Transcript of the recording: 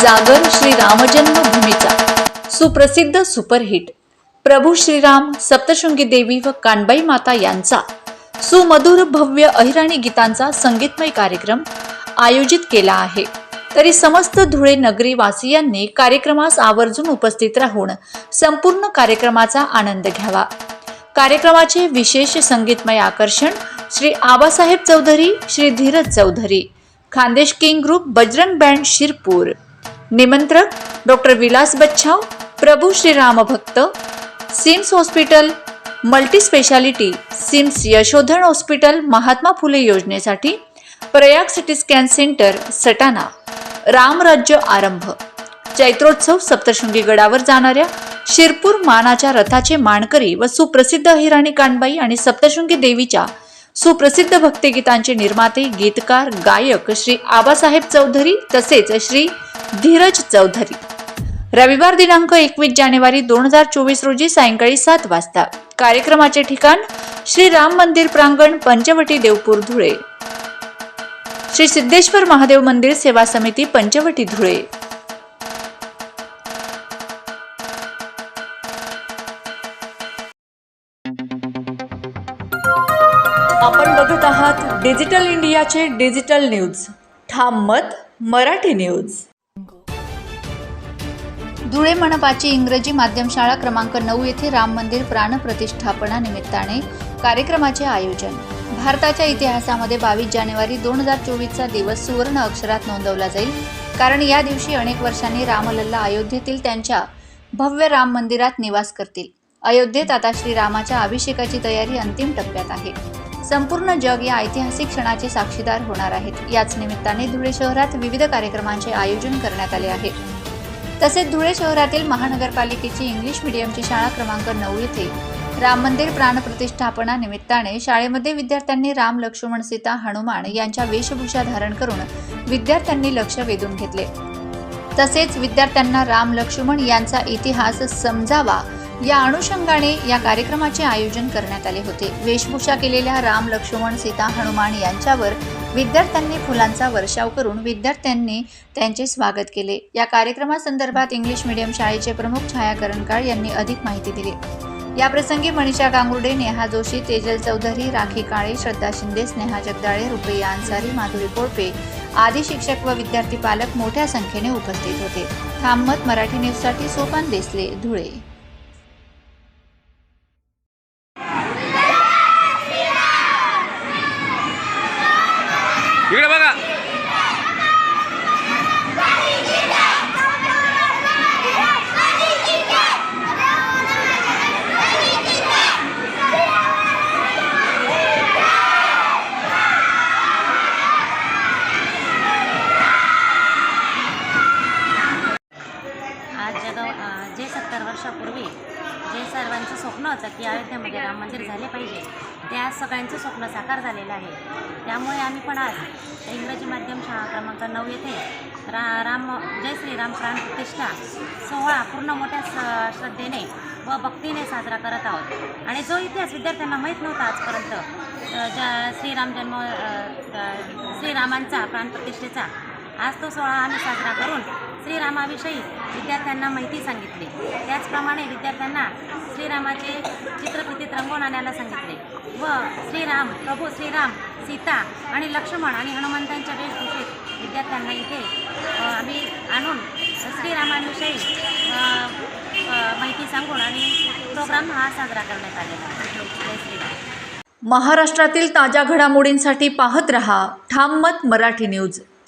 जागर श्री रामजन्मभूमीचा सुप्रसिद्ध सुपरहिट. प्रभू श्रीराम सप्तशृंगी देवी व कानबाई माता यांचा सुमधुर भव्य अहिराणी गीतांचा संगीतमय कार्यक्रम आयोजित केला आहे. तरी समस्त धुळे नगरी वासियांनी कार्यक्रमास आवर्जून उपस्थित राहून संपूर्ण कार्यक्रमाचा आनंद घ्यावा. कार्यक्रमाचे विशेष संगीतमय आकर्षण Shri Abasaheb Chaudhari Shri Dhiraj Chaudhari Khandesh king group Bajrang band Shirpur निमंत्रक डॉक्टर विलास बच्छाव प्रभू श्रीराम भक्त SIMS hospital multi speciality SIMS Yashodhan hospital Mahatma Phule योजनेसाठी Prayag city scan centre Satana. रामराज्य आरंभ. चैत्रोत्सव सप्तशृंगी गडावर जाणाऱ्या शिरपूर मानाच्या रथाचे मानकरी व सुप्रसिद्ध हिराणी कानबाई आणि सप्तशृंगी देवीच्या सुप्रसिद्ध भक्तिगीतांचे निर्माते गीतकार गायक श्री आबासाहेब चौधरी तसेच श्री धीरज चौधरी. रविवार दिनांक एकवीस जानेवारी दोन हजार चोवीस रोजी सायंकाळी सात वाजता. कार्यक्रमाचे ठिकाण श्री राम मंदिर प्रांगण पंचवटी देवपूर धुळे. श्री सिद्धेश्वर महादेव मंदिर सेवा समिती पंचवटी धुळे. आपण बघत आहात डिजिटल इंडियाचे डिजिटल न्यूज. ठाम मत मराठी न्यूज. धुळे मनपाची इंग्रजी माध्यम शाळा क्रमांक नऊ येथे राम मंदिर प्राणप्रतिष्ठापना निमित्ताने कार्यक्रमाचे आयोजन. भारताच्या इतिहासामध्ये बावीस जानेवारी दोन हजार चोवीसचा दिवस सुवर्ण अक्षरात नोंदवला जाईल. कारण या दिवशी अनेक वर्षांनी रामलल्ला अयोध्येतील त्यांच्या भव्य राम मंदिरात निवास करतील. अयोध्येत आता श्रीरामाच्या अभिषेकाची तयारी अंतिम टप्प्यात आहे. संपूर्ण जग या ऐतिहासिक क्षणाचे साक्षीदार होणार आहेत. याच निमित्ताने धुळे शहरात विविध कार्यक्रमांचे आयोजन करण्यात आले आहे. तसेच धुळे शहरातील महानगरपालिकेची इंग्लिश मिडियमची शाळा क्रमांक नऊ येथे राम मंदिर प्राणप्रतिष्ठापना निमित्ताने शाळेमध्ये विद्यार्थ्यांनी राम लक्ष्मण सीता हनुमान यांच्या वेशभूषा धारण करून विद्यार्थ्यांनी लक्ष वेधून घेतले. तसेच विद्यार्थ्यांना राम लक्ष्मण यांचा इतिहास समजावा या अनुषंगाने या कार्यक्रमाचे आयोजन करण्यात आले होते. वेशभूषा केलेल्या राम लक्ष्मण सीता हनुमान यांच्यावर विद्यार्थ्यांनी फुलांचा वर्षाव करून विद्यार्थ्यांनी त्यांचे स्वागत केले. या कार्यक्रमासंदर्भात इंग्लिश मीडियम शाळेचे प्रमुख छायाकरणकाळ यांनी अधिक माहिती दिली. याप्रसंगी मनीषा गांगुर्डे नेहा जोशी तेजल चौधरी राखी काळे श्रद्धा शिंदे स्नेहा जगदाळे रुपया अन्सारी माधुरी कोळपे आदी शिक्षक व विद्यार्थी पालक मोठ्या संख्येने उपस्थित होते. थांबत मराठी न्यूजसाठी सोपान देसले धुळे. इकडे बघा. सर्वांचं स्वप्न होतं की अयोध्येमध्ये राम मंदिर झाले पाहिजे. ते आज सगळ्यांचं स्वप्न साकार झालेलं आहे. त्यामुळे आम्ही पण आज इंग्रजी माध्यम शाळा क्रमांक नऊ येथे रा राम जय श्रीराम प्राण प्रतिष्ठा सोहळा पूर्ण मोठ्या श्रद्धेने व भक्तीने साजरा करत आहोत. आणि जो इतिहास विद्यार्थ्यांना माहीत नव्हता आजपर्यंत ज्या श्रीराम जन्म श्रीरामांचा प्राण श्रीरामांचा प्राणप्रतिष्ठेचा आज तो सोहळा आम्ही साजरा करून श्रीरामाविषयी विद्यार्थ्यांना माहिती सांगितली. त्याचप्रमाणे विद्यार्थ्यांना श्रीरामाचे चित्रफितीत रंगवून आणायला सांगितले. व श्रीराम प्रभू श्रीराम सीता आणि लक्ष्मण आणि हनुमंतांच्या वेशभूषेत विद्यार्थ्यांना इथे आम्ही आणून श्रीरामांविषयी माहिती सांगून आणि प्रोग्राम हा साजरा करण्यात आलेला महाराष्ट्रातील ताज्या घडामोडींसाठी पाहत रहा ठाम मत मराठी न्यूज.